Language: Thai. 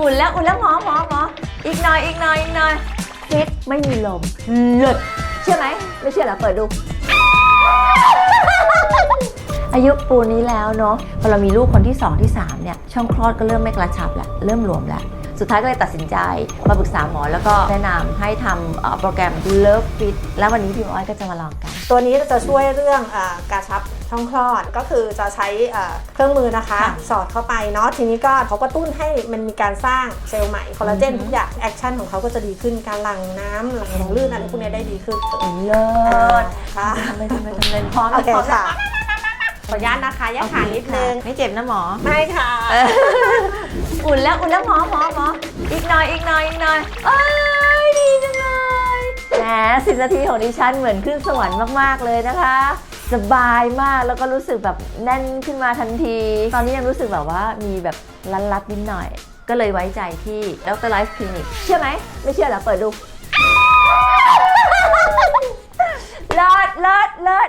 อุ่นแล้วอุ่นแล้วหมอหมอหมออีกหน่อยอีกหน่อยอีกหน่อยฟิตไม่มีลมเลิศเชื่อไหมไม่เชื่อเหรอเปิดดู อายุปูนี้แล้วเนาะพอเรามีลูกคนที่ 2 ที่ 3 เนี่ย ช่องคลอดก็เริ่มไม่กระชับแล้วเริ่มหลวมแล้วสุดท้ายก็เลยตัดสินใจมาปรึกษาหมอแล้วก็แนะนำให้ทำโปรแกรม Love Fit แล้ววันนี้พี่อ้อยก็จะมาลองกัน ตัวนี้จะช่วยเรื่องเออการชับช่องคลอดก็คือจะใช้เอ่อเครื่องมือนะคะค่ะสอดเข้าไปเนาะทีนี้ก็เขาก็ตุ้นให้มันมีการสร้างเซลล์ใหม่คอลลาเจนอือฮึทุกอย่างแอคชั่นของเขาก็จะดีขึ้นการหลั่งน้ำหลั่งของลื่นอะไรพวกนี้ได้ดีขึ้นเลิศค่ะทำเลยทำเลยทำเลยพร้อมโอเคพร้อมค่ะขออนุญาตนะคะยัดขานิดนึงไม่เจ็บนะหมอไม่ค่ะ อุ่นแล้วอุ่นแล้วหมอหมอหมออีกหน่อยอีกหน่อยอีกหน่อยเอ้ย สิบนาทีของดิฉันเหมือนขึ้นสวรรค์มาก ๆ เลยนะคะ สบายมากแล้วก็รู้สึกแบบแน่นขึ้นมาทันที ตอนนี้ยังรู้สึกแบบว่ามีแบบลัดๆนิดหน่อย ก็เลยไว้ใจที่ดรไลฟ์คลินิกเชื่อไหม ไม่เชื่อเหรอเปิดดูเลิศเลิศเลิศ